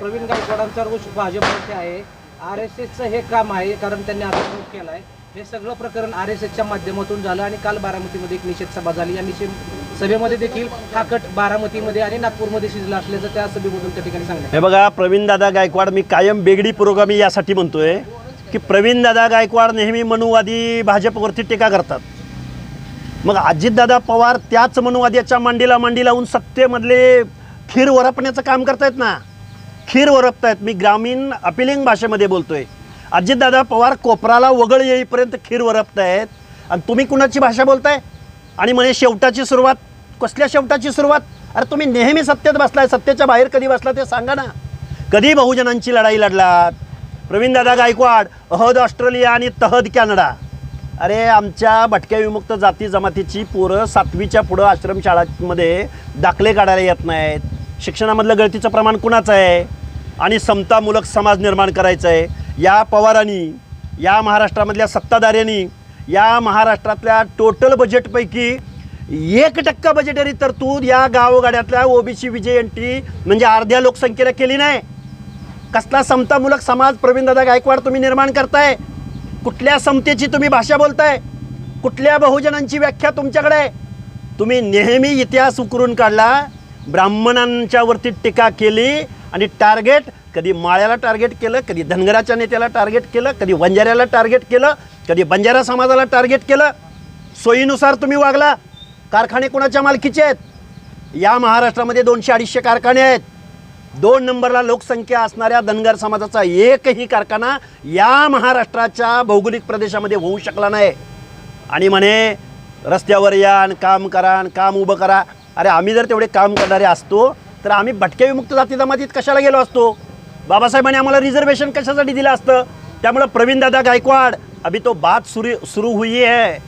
प्रवीण गायकवाडांचा रोष भाजपमध्ये आहे. आर एस एसचं हे काम आहे कारण त्यांनी आता आरोप केला आहे हे सगळं प्रकरण आर एस एसच्या माध्यमातून झालं आणि काल बारामतीमध्ये एक निषेध सभा झाली. या निषेध सभेमध्ये देखील हा कट बारामतीमध्ये आणि नागपूरमध्ये शिजला असल्याचं त्या सभेमधून त्या ठिकाणी सांगितलं हे बघा प्रवीणदादा गायकवाड मी कायम बेगडी पुरोगामी यासाठी म्हणतोय की प्रवीणदादा गायकवाड नेहमी मनुवादी भाजपवरती टीका करतात. मग अजितदादा पवार त्याच मनुवाद्याच्या मांडीला मांडी लावून सत्तेमधले खीर वरपण्याचं काम करतायत ना? खीर वरपतायत. मी ग्रामीण अपिलिंग भाषेमध्ये बोलतो आहे अजितदादा पवार कोपराला वगळ येईपर्यंत खीर वरपतायत. आणि तुम्ही कुणाची भाषा बोलताय? आणि म्हणे शेवटाची सुरुवात. कसल्या शेवटाची सुरुवात? अरे तुम्ही नेहमी सत्तेत बसलाय. सत्तेच्या बाहेर कधी बसला ते सांगा ना. कधी बहुजनांची लढाई लढलात? प्रवीणदादा गायकवाड अहद ऑस्ट्रेलिया आणि तहद कॅनडा. अरे आमच्या भटक्या विमुक्त जाती जमातीची पोरं सातवीच्या पुढं आश्रमशाळांमध्ये दाखले काढायला येत नाहीत. शिक्षणामधलं गळतीचं प्रमाण कुणाचं आहे? आणि समतामूलक समाज निर्माण करायचं आहे. या पवारांनी या महाराष्ट्रामधल्या सत्ताधाऱ्यांनी या महाराष्ट्रातल्या टोटल बजेटपैकी एक टक्का बजेटरी तरतूद या गावगाड्यातल्या ओबीसी विजय एंट्री म्हणजे अर्ध्या लोकसंख्येला केली नाही. कसला समतामूलक समाज प्रवीणदादा गायकवाड तुम्ही निर्माण करताय? कुठल्या समतेची तुम्ही भाषा बोलताय? कुठल्या बहुजनांची व्याख्या तुमच्याकडे? आहे तुम्ही नेहमी इतिहास उकरून काढला ब्राह्मणांच्यावरती टीका केली आणि टार्गेट कधी माळ्याला टार्गेट केलं कधी धनगराच्या नेत्याला टार्गेट केलं कधी वंजाऱ्याला टार्गेट केलं कधी बंजारा समाजाला टार्गेट केलं सोयीनुसार तुम्ही वागला. कारखाने कोणाच्या मालकीचे आहेत? या महाराष्ट्रामध्ये दोनशे अडीचशे कारखाने आहेत. दोन नंबरला लोकसंख्या असणाऱ्या धनगर समाजाचा एकही कारखाना या महाराष्ट्राच्या भौगोलिक प्रदेशामध्ये होऊ शकला नाही. आणि म्हणे रस्त्यावर या काम करा आणि काम उभं करा. अरे आम्ही जर तेवढे काम करणारे असतो तर आम्ही भटक्या विमुक्त जाती जमातीत कशाला गेलो असतो? बाबासाहेबांनी आम्हाला रिझर्वेशन कशासाठी दिलं असतं? त्यामुळं प्रवीणदादा गायकवाड अभी तो बात सुरू सुरू हुई है.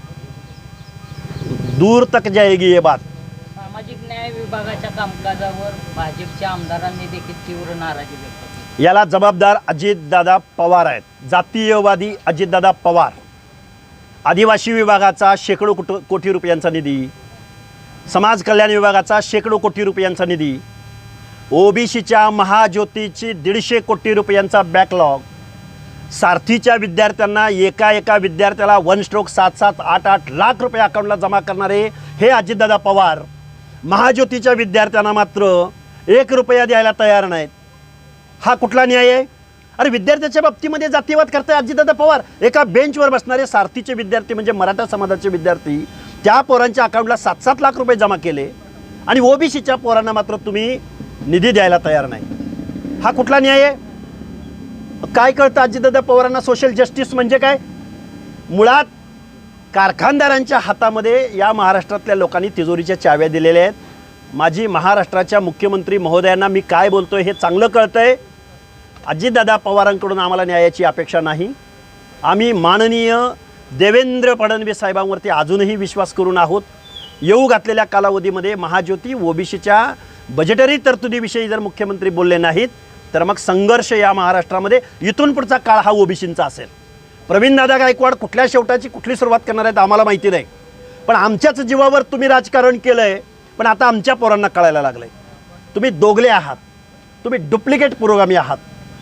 दूर तक जाएगी ये बात. सामाजिक न्याय विभागाच्या कामकाजावर भाजपच्या आमदारांनी देखील तीव्र नाराजी व्यक्त केली. याला जबाबदार अजितदादा पवार आहेत. जातीयवादी अजितदादा पवार. आदिवासी विभागाचा शेकडो कुट कोटी रुपयांचा निधी. समाज कल्याण विभागाचा शेकडो कोटी रुपयांचा निधी. ओबीसीच्या महाज्योतीची दीडशे कोटी रुपयांचा बॅकलॉग सारथीच्या विद्यार्थ्यांना एका एका विद्यार्थ्याला वन स्ट्रोक सात सात आठ आठ लाख रुपये अकाउंटला जमा करणारे हे अजितदादा पवार. महाज्योतीच्या विद्यार्थ्यांना मात्र एक रुपया द्यायला तयार नाहीत. हा कुठला न्याय आहे? अरे विद्यार्थ्याच्या बाबतीमध्ये जातीवाद करताय अजितदादा पवार. एका बेंचवर बसणारे सारथीचे विद्यार्थी म्हणजे मराठा समाजाचे विद्यार्थी त्या पोरांच्या अकाउंटला सात सात लाख रुपये जमा केले. आणि ओबीसीच्या पोरांना मात्र तुम्ही निधी द्यायला तयार नाही. हा कुठला न्याय आहे? काय कळतं अजितदादा पवारांना सोशल जस्टिस म्हणजे काय? मुळात कारखानदारांच्या हातामध्ये या महाराष्ट्रातल्या लोकांनी तिजोरीच्या चाव्या दिलेल्या आहेत. माझी महाराष्ट्राच्या मुख्यमंत्री महोदयांना मी काय बोलतोय हे चांगलं कळतं आहे अजितदादा पवारांकडून आम्हाला न्यायाची अपेक्षा नाही. आम्ही माननीय देवेंद्र फडणवीस साहेबांवरती अजूनही विश्वास करून आहोत. येऊ घातलेल्या कालावधीमध्ये महाज्योती ओबीसीच्या बजेटरी तरतुदीविषयी जर मुख्यमंत्री बोलले नाहीत तर मग संघर्ष या महाराष्ट्रामध्ये इथून पुढचा काळ हा ओबीसींचा असेल. प्रवीणदादा गायकवाड कुठल्या शेवटाची कुठली सुरुवात करणार आहेत आम्हाला माहिती नाही. पण आमच्याच जीवावर तुम्ही राजकारण केलं आहे पण आता आमच्या पोरांना कळायला लागलं आहे तुम्ही दोगले आहात. तुम्ही डुप्लिकेट पुरोगामी आहात.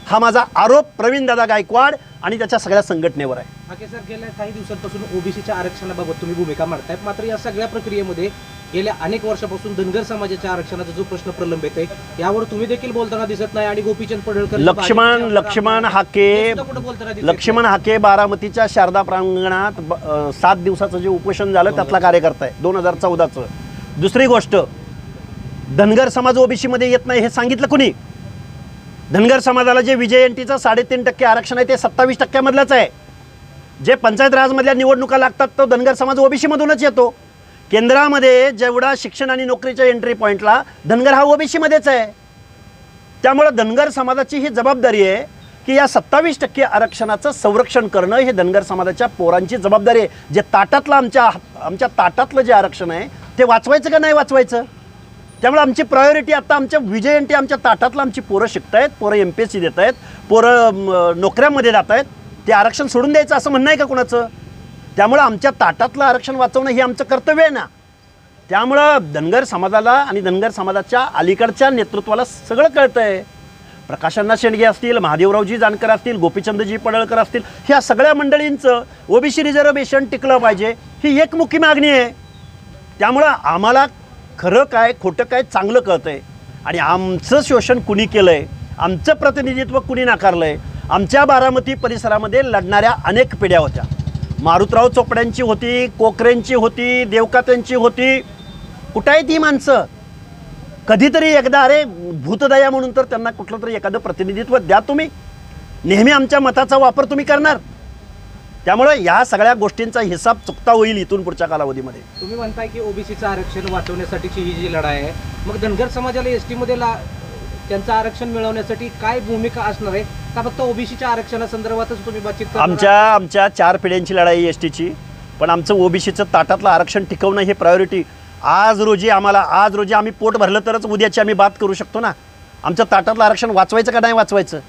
हा माझा आरोप प्रवीणदादा गायकवाड आणि त्याच्या सगळ्या संघटनेवर आहे. सर गेल्या काही दिवसांपासून ओबीसीच्या आरक्षणाबाबत तुम्ही भूमिका मांडताय मात्र या सगळ्या प्रक्रियेमध्ये गेल्या अनेक वर्षापासून धनगर समाजाच्या आरक्षणाचा जो प्रश्न प्रलंबित आहे यावर तुम्ही देखील बोलताना दिसत नाही आणि गोपीचंद पडळकर लक्ष्मण लक्ष्मण हाके लक्ष्मण हाके बारामतीच्या शारदा प्रांगणात सात दिवसाचं जे उपोषण झालं त्यातला कार्यकर्ता आहे. दोन हजार चौदाचं. दुसरी गोष्ट धनगर समाज ओबीसीमध्ये येत नाही हे सांगितलं कुणी? धनगर समाजाला जे विजय एंटीचं साडेतीन टक्के आरक्षण आहे ते सत्तावीस टक्क्यामधलंच आहे. जे पंचायत राजमधल्या निवडणुका लागतात तो धनगर समाज ओबीसीमधूनच येतो. केंद्रामध्ये जेवढा शिक्षण आणि नोकरीच्या एंट्री पॉईंटला धनगर हा ओबीसीमध्येच आहे. त्यामुळं धनगर समाजाची ही जबाबदारी आहे की या सत्तावीस टक्के आरक्षणाचं संरक्षण करणं हे धनगर समाजाच्या पोरांची जबाबदारी आहे. जे ताटातलं आमच्या आमच्या ताटातलं जे आरक्षण आहे ते वाचवायचं का नाही वाचवायचं? त्यामुळे आमची प्रायोरिटी आता आमच्या विजयंती आमच्या ताटातलं आमची पोरं शिकत आहेत पोरं एम पी एस सी देत आहेत पोरं नोकऱ्यांमध्ये जात आहेत ते आरक्षण सोडून द्यायचं असं म्हणणं आहे का कोणाचं? त्यामुळं आमच्या ताटातलं आरक्षण वाचवणं हे आमचं कर्तव्य आहे ना. त्यामुळं धनगर समाजाला आणि धनगर समाजाच्या अलीकडच्या नेतृत्वाला सगळं कळतं आहे प्रकाशांना शेंडगे असतील महादेवरावजी जानकर असतील गोपीचंदजी पडळकर असतील ह्या सगळ्या मंडळींचं ओबीसी रिझर्वेशन टिकलं पाहिजे ही एकमुखी मागणी आहे. त्यामुळं आम्हाला खरं काय खोटं काय चांगलं कळतं आहे आणि आमचं शोषण कुणी केलं आहे आमचं प्रतिनिधित्व कुणी नाकारलं आहे आमच्या बारामती परिसरामध्ये लढणाऱ्या अनेक पिढ्या होत्या. मारुतराव चोपड्यांची होती कोकरेंची होती देवकात्यांची होती कुठं आहे ती माणसं? कधीतरी एकदा अरे भूतदया म्हणून तर त्यांना कुठलं तरी एखादं प्रतिनिधित्व द्या तुम्ही. नेहमी आमच्या मताचा वापर तुम्ही करणार. त्यामुळं या सगळ्या गोष्टींचा हिसाब चुकता होईल इथून पुढच्या कालावधीमध्ये. तुम्ही म्हणताय की ओबीसीचं आरक्षण वाचवण्यासाठीची ही जी लढाई आहे मग धनगर समाजाला एसमध्ये ला त्यांचं आरक्षण मिळवण्यासाठी काय भूमिका असणार आहे? का फक्त ओबीसीच्या आरक्षणासंदर्भातच तुम्ही बातचीत? आमच्या आमच्या चार पिढ्यांची लढाई एस टीची पण आमचं ओबीसीचं ताटातलं आरक्षण टिकवणं हे प्रायोरिटी आज रोजी आम्हाला आज रोजी आम्ही पोट भरलं तरच उद्याची आम्ही बात करू शकतो ना. आमचं ताटातलं आरक्षण वाचवायचं का नाही वाचवायचं?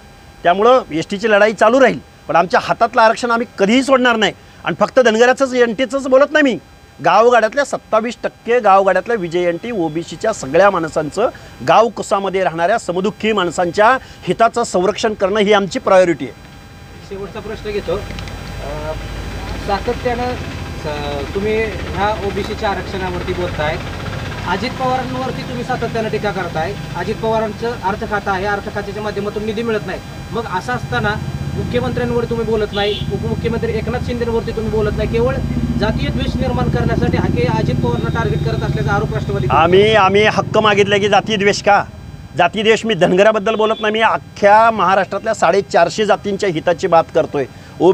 त्यामुळं एस टीची लढाई चालू राहील. पण आमच्या हातातलं आरक्षण आम्ही कधीही सोडणार नाही. आणि फक्त धनगराचंच एन टीचंच बोलत नाही मी. गावगाड्यातल्या सत्तावीस टक्के गावगाड्यातल्या विजय एन टी ओबीसीच्या सगळ्या माणसांचं गावकुसामध्ये राहणाऱ्या समदुःखी माणसांच्या हिताचं संरक्षण करणं ही आमची प्रायोरिटी आहे. शेवटचा प्रश्न घेतो. सातत्यानं तुम्ही ह्या ओबीसीच्या आरक्षणावरती बोलताय. अजित पवारांवरती तुम्ही सातत्यानं टीका करताय. अजित पवारांचं अर्थ खातं आहे. अर्थ खात्याच्या माध्यमातून निधी मिळत नाही. मग असं असताना मुख्यमंत्र्यांवर तुम्ही बोलत नाही उपमुख्यमंत्री एकनाथ शिंदेवरती तुम्ही बोलत नाही केवळ जातीय द्वेष निर्माण करण्यासाठी हा अजित पवारांना टार्गेट करत असल्याचा आरोप राष्ट्रवादी आम्ही आम्ही हक्क मागितले की जाती द्वेष का? जाती द्वेष मी धनगराबद्दल बोलत नाही मी अख्ख्या महाराष्ट्रातल्या साडेचारशे जातींच्या हिताची बात करतोय.